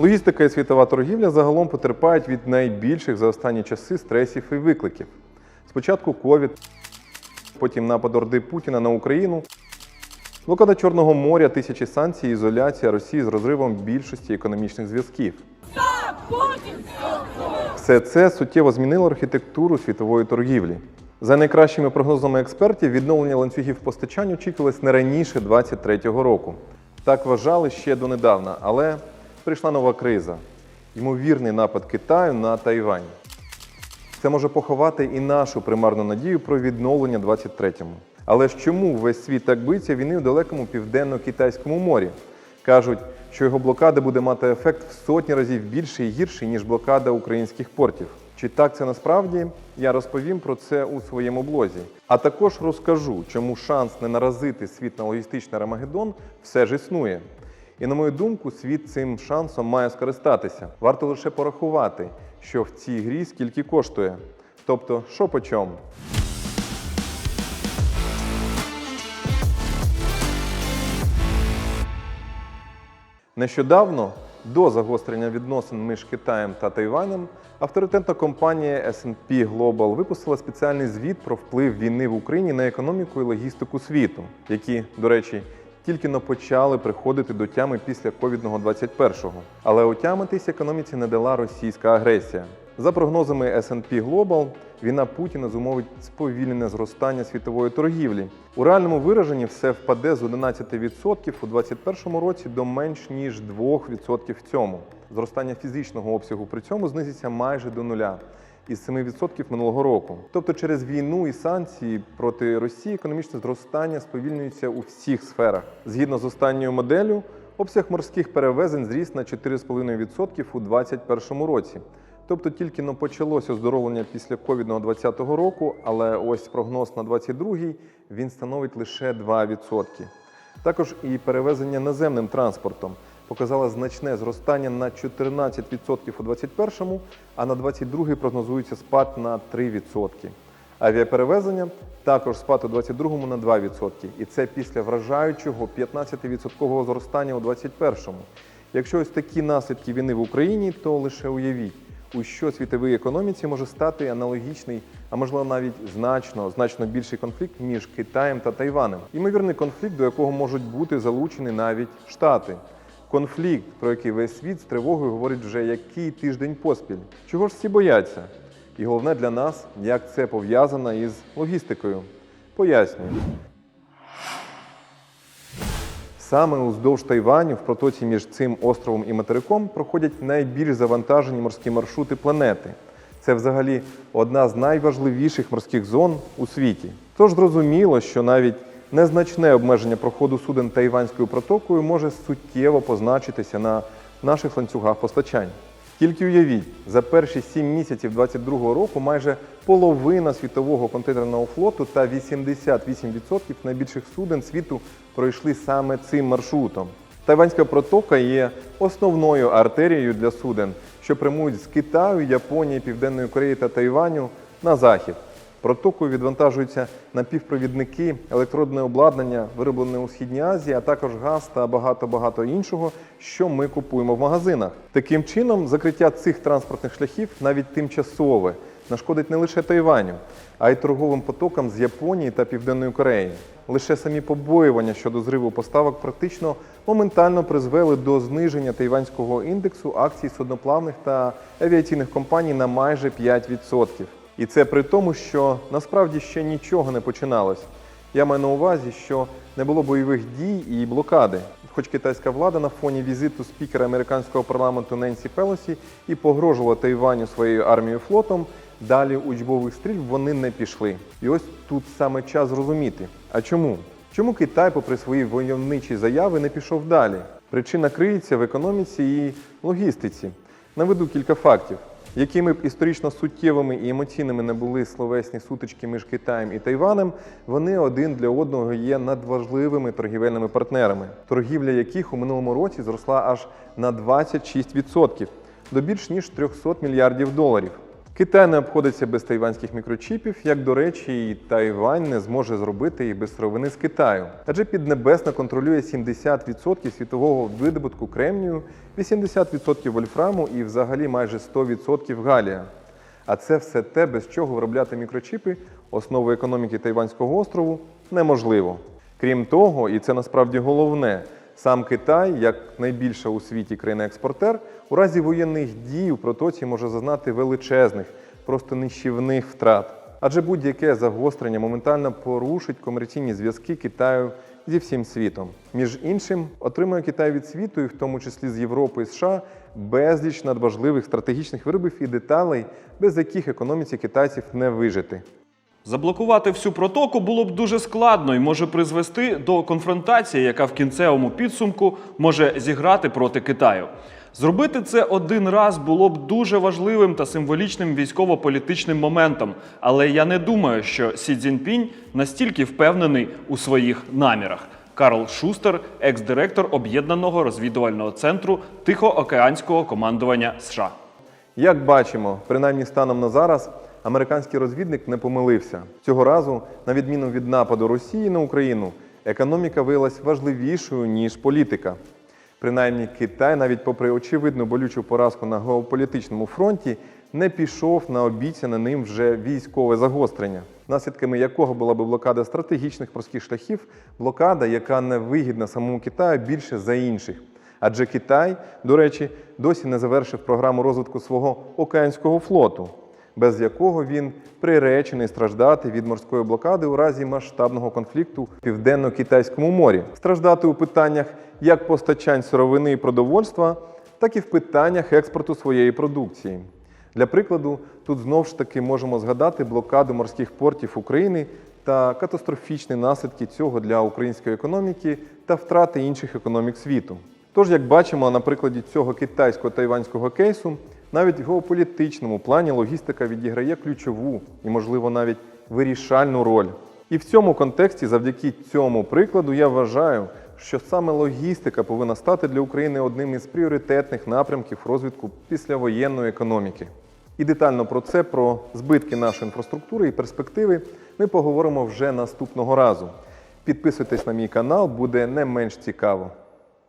Логістика і світова торгівля загалом потерпають від найбільших за останні часи стресів і викликів. Спочатку ковід, потім напад Орди Путіна на Україну, блокада Чорного моря, тисячі санкцій, ізоляція Росії з розривом більшості економічних зв'язків. Все це суттєво змінило архітектуру світової торгівлі. За найкращими прогнозами експертів, відновлення ланцюгів постачань очікувалось не раніше 2023 року. Так вважали ще донедавна, але прийшла нова криза ймовірний напад Китаю на Тайвань. Це може поховати і нашу примарну надію про відновлення 23-му. Але ж чому весь світ так боїться війни у далекому південно-китайському морі? Кажуть, що його блокада буде мати ефект в сотні разів більший і гірший, ніж блокада українських портів. Чи так це насправді? Я розповім про це у своєму блозі. А також розкажу, чому шанс не наразити світ на логістичний Армагеддон все ж існує. І на мою думку, світ цим шансом має скористатися. Варто лише порахувати, що в цій грі скільки коштує. Тобто, що по чому. Нещодавно, до загострення відносин між Китаєм та Тайванем, авторитетна компанія S&P Global випустила спеціальний звіт про вплив війни в Україні на економіку і логістику світу, які, до речі, тільки но почали приходити до тями після ковідного 21-го. Але отямитись економіці не дала російська агресія. За прогнозами S&P Global, війна Путіна зумовить сповільнене зростання світової торгівлі. У реальному вираженні все впаде з 11% у 2021 році до менш ніж 2% в цьому. Зростання фізичного обсягу при цьому знизиться майже до нуля із 7% минулого року. Тобто через війну і санкції проти Росії економічне зростання сповільнюється у всіх сферах. Згідно з останньою моделлю, обсяг морських перевезень зріс на 4,5% у 2021 році. Тобто тільки но почалося оздоровлення після ковідного 20 року, але ось прогноз на 22-й він становить лише 2%. Також і перевезення наземним транспортом показало значне зростання на 14% у 21-му, а на 22-й прогнозується спад на 3%. Авіаперевезення також спад у 22-му на 2%. І це після вражаючого 15% зростання у 21-му. Якщо ось такі наслідки війни в Україні, то лише уявіть, у що світовій економіці може стати аналогічний, а можливо навіть значно, значно більший конфлікт між Китаєм та Тайванем. Ймовірний конфлікт, до якого можуть бути залучені навіть Штати. Конфлікт, про який весь світ з тривогою говорить вже який тиждень поспіль. Чого ж всі бояться? І головне для нас, як це пов'язано із логістикою. Пояснюю. Саме уздовж Тайваню, в протоці між цим островом і материком, проходять найбільш завантажені морські маршрути планети. Це взагалі одна з найважливіших морських зон у світі. Тож зрозуміло, що навіть незначне обмеження проходу суден Тайванською протокою може суттєво позначитися на наших ланцюгах постачань. Тільки уявіть, за перші сім місяців 2022 року майже половина світового контейнерного флоту та 88% найбільших суден світу пройшли саме цим маршрутом. Тайванська протока є основною артерією для суден, що прямують з Китаю, Японії, Південної Кореї та Тайваню на захід. Протокою відвантажуються напівпровідники, електродне обладнання, вироблене у Східній Азії, а також газ та багато-багато іншого, що ми купуємо в магазинах. Таким чином, закриття цих транспортних шляхів, навіть тимчасове, нашкодить не лише Тайваню, а й торговим потокам з Японії та Південної Кореї. Лише самі побоювання щодо зриву поставок практично моментально призвели до зниження тайванського індексу акцій судноплавних та авіаційних компаній на майже 5%. І це при тому, що насправді ще нічого не починалось. Я маю на увазі, що не було бойових дій і блокади. Хоч китайська влада на фоні візиту спікера американського парламенту Ненсі Пелосі і погрожувала Тайваню своєю армією флотом, далі учбових стрільб вони не пішли. І ось тут саме час зрозуміти. А чому? Чому Китай, попри свої войовничі заяви, не пішов далі? Причина криється в економіці і логістиці. Наведу кілька фактів. Якими б історично суттєвими і емоційними не були словесні сутички між Китаєм і Тайванем, вони один для одного є надважливими торгівельними партнерами, торгівля яких у минулому році зросла аж на 26% до більш ніж 300 мільярдів доларів. Китай не обходиться без тайванських мікрочіпів, як, до речі, і Тайвань не зможе зробити їх без сировини з Китаю. Адже Піднебесна контролює 70% світового видобутку кремнію, 80% вольфраму і взагалі майже 100% галія. А це все те, без чого виробляти мікрочіпи, основу економіки Тайванського острову, неможливо. Крім того, і це насправді головне, сам Китай, як найбільша у світі країна-експортер, у разі воєнних дій у протоці може зазнати величезних, просто нищівних втрат. Адже будь-яке загострення моментально порушить комерційні зв'язки Китаю зі всім світом. Між іншим, отримує Китай від світу, і в тому числі з Європи і США, безліч надважливих стратегічних виробів і деталей, без яких економіці китайців не вижити. Заблокувати всю протоку було б дуже складно і може призвести до конфронтації, яка в кінцевому підсумку може зіграти проти Китаю. Зробити це один раз було б дуже важливим та символічним військово-політичним моментом, але я не думаю, що Сі Цзіньпінь настільки впевнений у своїх намірах. Карл Шустер, екс-директор об'єднаного розвідувального центру Тихоокеанського командування США. Як бачимо, принаймні станом на зараз, американський розвідник не помилився. Цього разу, на відміну від нападу Росії на Україну, економіка виявилась важливішою, ніж політика. Принаймні, Китай, навіть попри очевидну болючу поразку на геополітичному фронті, не пішов на обіцяне ним вже військове загострення, наслідками якого була би блокада стратегічних морських шляхів, блокада, яка не вигідна самому Китаю більше за інших. Адже Китай, до речі, досі не завершив програму розвитку свого океанського флоту, без якого він приречений страждати від морської блокади у разі масштабного конфлікту в південно-китайському морі, страждати у питаннях як постачань сировини і продовольства, так і в питаннях експорту своєї продукції. Для прикладу, тут знов ж таки можемо згадати блокаду морських портів України та катастрофічні наслідки цього для української економіки та втрати інших економік світу. Тож, як бачимо на прикладі цього китайсько-тайванського кейсу, навіть в геополітичному плані логістика відіграє ключову і, можливо, навіть вирішальну роль. І в цьому контексті, завдяки цьому прикладу, я вважаю, що саме логістика повинна стати для України одним із пріоритетних напрямків розвитку післявоєнної економіки. І детально про це, про збитки нашої інфраструктури і перспективи, ми поговоримо вже наступного разу. Підписуйтесь на мій канал, буде не менш цікаво.